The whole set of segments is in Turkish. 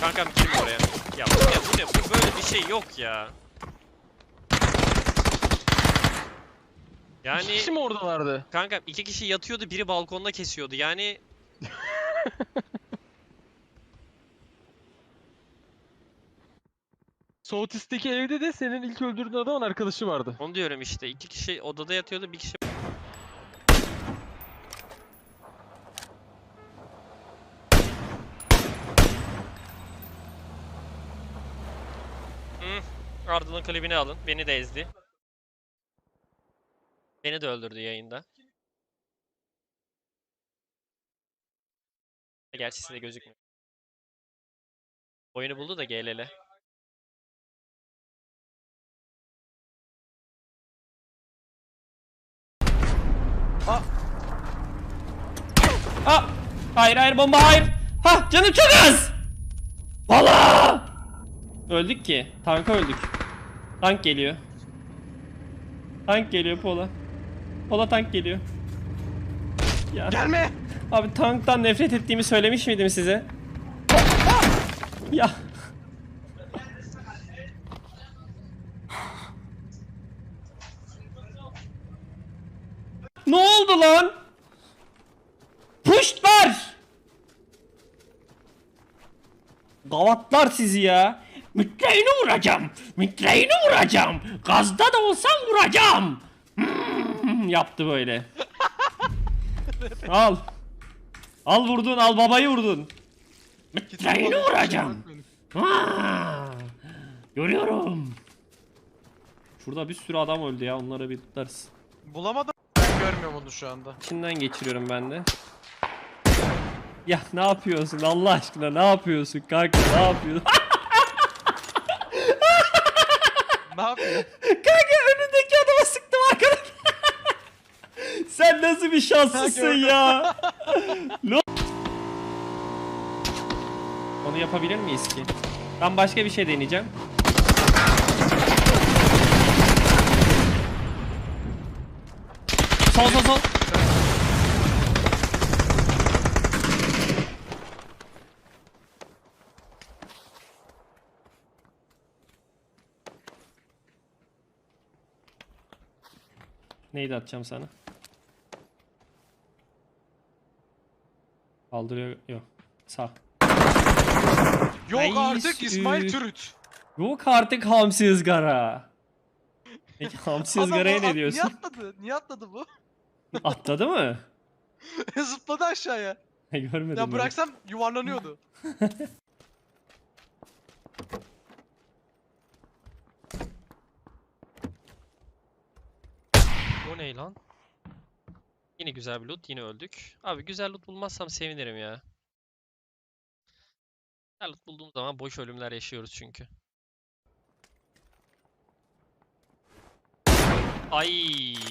Kankam girme oraya. Ya bu ne bu ne bu böyle bir şey yok ya. İki kişi Yani mi oradalardı? kankam iki kişi yatıyordu biri balkonda kesiyordu yani Southeast'teki evde de senin ilk öldürdüğün adamın arkadaşı vardı. onu diyorum işte iki kişi odada yatıyordu bir kişi Hı, Arda'nın klibini alın. Beni de ezdi. Beni de öldürdü yayında. Gerçi size gözükmüyor. Oyunu buldu da GLL. Ah! Hayır hayır bomba hayır. Ha canım çok az. Valla! Öldük ki. Tanka öldük. Tank geliyor. Tank geliyor Pola. Pola tank geliyor. Ya. Gelme! Abi tanktan nefret ettiğimi söylemiş miydim size? Ya. Ne oldu lan? Puştlar! Gavatlar sizi ya. Mitreyini vuracağım. Mitreyini vuracağım. Gazda da olsam vuracağım. Hmm, yaptı böyle. al. Al vurdun, al babayı vurdun. Mitreyini vuracağım. Aa, Görüyorum. Şurada bir sürü adam öldü ya. Onları bir tutarız. Bulamadım. Görmüyorum onu şu anda. İçinden geçiriyorum ben de. Ya ne yapıyorsun Allah aşkına ne yapıyorsun kanka ne yapıyorsun? Ne yapıyor? kanka önündeki adama sıktım arkadan. Sen nasıl bir şanslısın ya? Onu yapabilir miyiz ki? Ben başka bir şey deneyeceğim. Sol sol sol. Neydi atacağım sana? Kaldırıyor. Yok. Sağ. Yok Ay, artık İsmail. Türüt. Yok artık hamsi ızgara. Peki hamsi ızgaraya ne diyorsun? Niye atladı? Niye atladı bu? Atladı mı? Zıpladı aşağıya. Görmedim. Ya ben. bıraksam yuvarlanıyordu. O ne lan? Yine güzel bir loot, yine öldük. Abi güzel loot bulmazsam sevinirim ya. Güzel loot bulduğum zaman boş ölümler yaşıyoruz çünkü. Ay.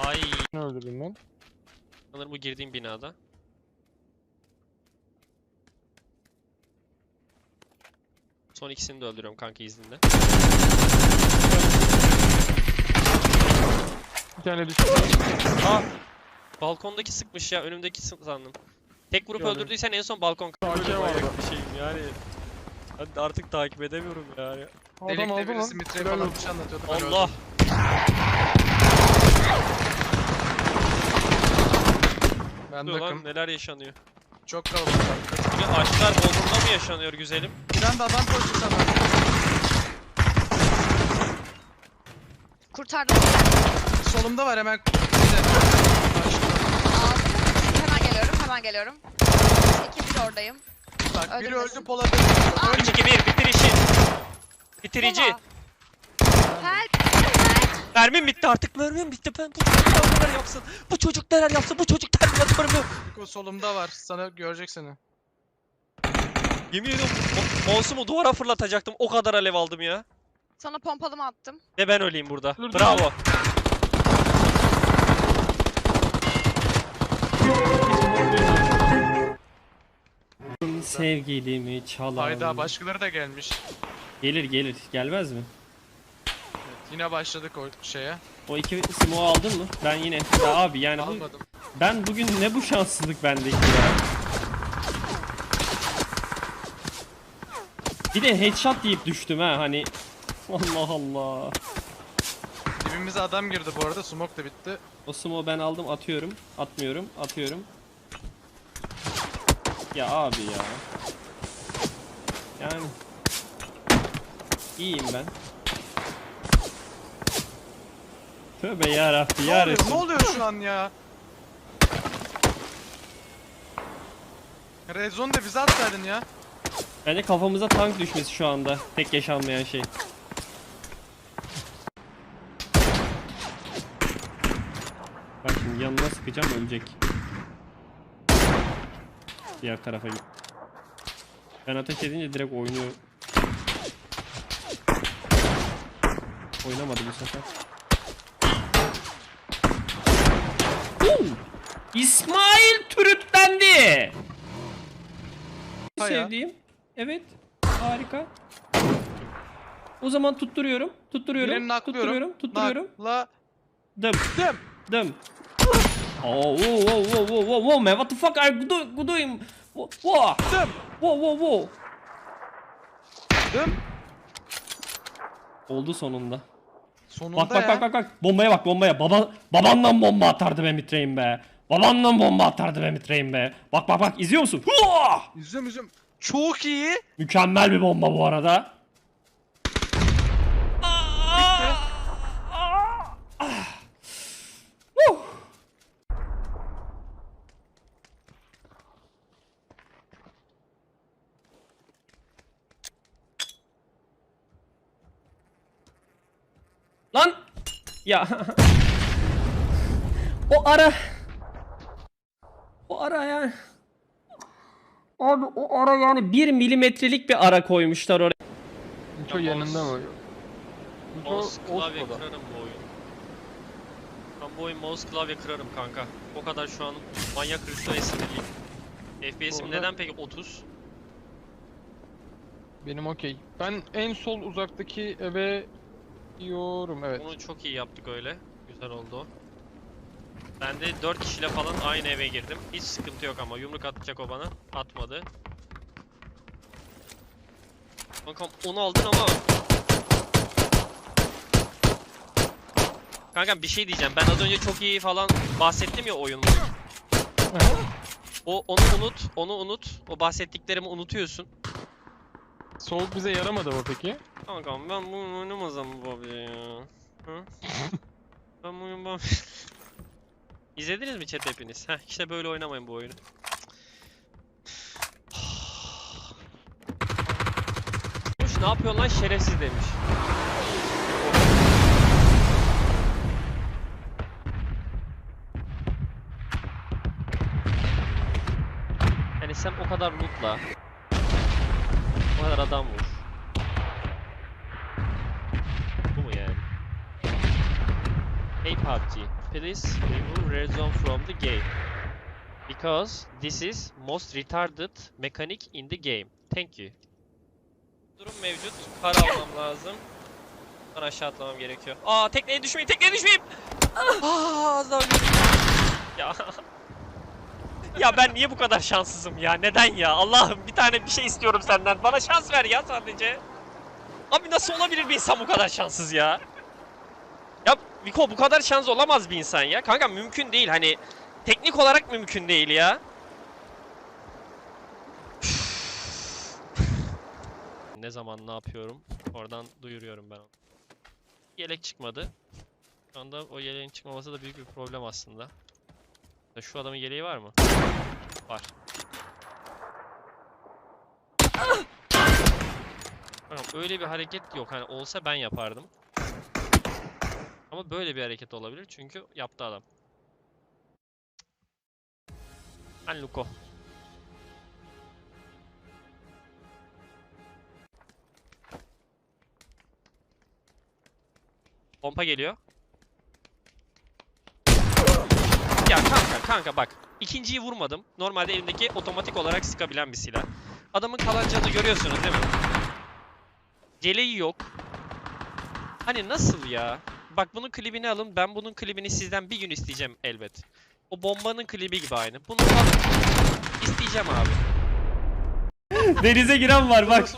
Ay. Ne öldürdün lan? Sanırım bu girdiğim binada. Son ikisini de öldürüyorum kanka izninle. Bir tane düştü. Aa! Balkondaki sıkmış ya, önümdeki sık sandım. Tek vurup Gördüm. öldürdüysen en son balkon. Takip vardı. bir şeyim yani. Hadi artık takip edemiyorum yani. Adam Delikte aldı birisi lan. Helal falan olsun. bir şey anlatıyordu. ben öldüm. Allah! Ben lan neler yaşanıyor. Çok kalabalık. Yine aşklar Bodrum'da mı yaşanıyor güzelim? Bir anda adam koştu sana. Kurtardım. Solumda var hemen. Bir de. Aldım. Hemen geliyorum, hemen geliyorum. İki bir oradayım. Bak biri Öldürmesin. öldü Polat öldü. 3 2 1 bitir işi. Bitirici. Baba. Mermim bitti artık. Mermim bitti. Ben bu çocuk neler yapsın? Bu çocuk neler yapsın? Bu çocuk terminatör mü? O solumda var. Sana görecek seni. Yemin ediyorum mo- mouse'umu duvara fırlatacaktım. O kadar alev aldım ya. Sana pompalımı attım. Ve ben öleyim burada. Dur, dur. Bravo. Sevgilimi çalan. Hayda başkaları da gelmiş. Gelir gelir. Gelmez mi? Yine başladık o şeye. O iki smoke aldın mı? Ben yine. Ya abi yani bu, Almadım. ben bugün ne bu şanssızlık bendeki ya. Bir de headshot deyip düştüm ha hani. Allah Allah. Dibimize adam girdi bu arada. Smoke da bitti. O smoke'u ben aldım atıyorum. Atmıyorum. Atıyorum. Ya abi ya. Yani. İyiyim ben. Tövbe yarabbi Ne oluyor? Ne oluyor şu an ya? Red Zone'da bize atsaydın ya. Bence kafamıza tank düşmesi şu anda. Tek yaşanmayan şey. Bak şimdi yanına sıkacağım ölecek. Diğer tarafa git. Ben ateş edince direkt oynuyor. Oynamadı bu sefer. İsmail türütlendi. Ha ya. Sevdiğim. Evet. Harika. O zaman tutturuyorum. Tutturuyorum. Birini naklıyorum. Tutturuyorum. Tutturuyorum. La. Dım. Dım. Dım. Oh, whoa, whoa, whoa, whoa, whoa, whoa, man, what the fuck are you do- you doing? Whoa, Dım. whoa, whoa, whoa. Dım. Oldu sonunda. Sonunda Bak bak ya. bak bak bak. Bombaya bak bombaya. Baba babandan bomba atardı be mitreyin be. Babandan bomba atardı be mitreyin be. Bak bak bak izliyor musun? Hua! Üzüm üzüm. Çok iyi. Mükemmel bir bomba bu arada. Woo! Lan! Ya. o ara. O ara yani. Abi o ara yani bir milimetrelik bir ara koymuşlar oraya. Ya yanında mı? Niko Mouse klavye Osco'da. kırarım bu oyun. Ben bu oyun mouse klavye kırarım kanka. O kadar şu an manyak hırsla sinirliyim. FPS'im Orada- neden peki 30? Benim okey. Ben en sol uzaktaki eve diyorum evet. Onu çok iyi yaptık öyle. Güzel oldu o. Ben de 4 kişiyle falan aynı eve girdim. Hiç sıkıntı yok ama yumruk atacak o bana. Atmadı. Kankam onu aldın ama... Kankam bir şey diyeceğim. Ben az önce çok iyi falan bahsettim ya oyun. O onu unut, onu unut. O bahsettiklerimi unutuyorsun. Sol bize yaramadı mı peki? Kankam ben bunu oynamasam mı Bobby ya? Hı? ben bunu ben... İzlediniz mi chat hepiniz? Heh işte böyle oynamayın bu oyunu. Kuş ne yapıyorsun lan şerefsiz demiş. Yani sen o kadar lootla o kadar adam vur. Bu mu yani? Hey PUBG, please remove red zone from the game. Because this is most retarded mechanic in the game. Thank you. Durum mevcut. Kar almam lazım. Ben aşağı atlamam gerekiyor. Aa tekneye düşmeyeyim, tekneye düşmeyeyim! Aa az daha ölüyordum. Ya. ya ben niye bu kadar şanssızım ya? Neden ya? Allah'ım bir tane bir şey istiyorum senden. Bana şans ver ya sadece. Abi nasıl olabilir bir insan bu kadar şanssız ya? Ya Viko bu kadar şans olamaz bir insan ya. Kanka mümkün değil hani teknik olarak mümkün değil ya. ne zaman ne yapıyorum? Oradan duyuruyorum ben onu. Yelek çıkmadı. Şu anda o yeleğin çıkmaması da büyük bir problem aslında. Ya şu adamın yeleği var mı? Var. Öyle bir hareket yok. Hani olsa ben yapardım. Ama böyle bir hareket olabilir çünkü yaptı adam. Ben Luko. Pompa geliyor. Ya kanka kanka bak. İkinciyi vurmadım. Normalde elimdeki otomatik olarak sıkabilen bir silah. Adamın kalan canını görüyorsunuz değil mi? Yeleği yok. Hani nasıl ya? Bak bunun klibini alın. Ben bunun klibini sizden bir gün isteyeceğim elbet. O bombanın klibi gibi aynı. Bunu alın. İsteyeceğim abi. Denize giren var bak.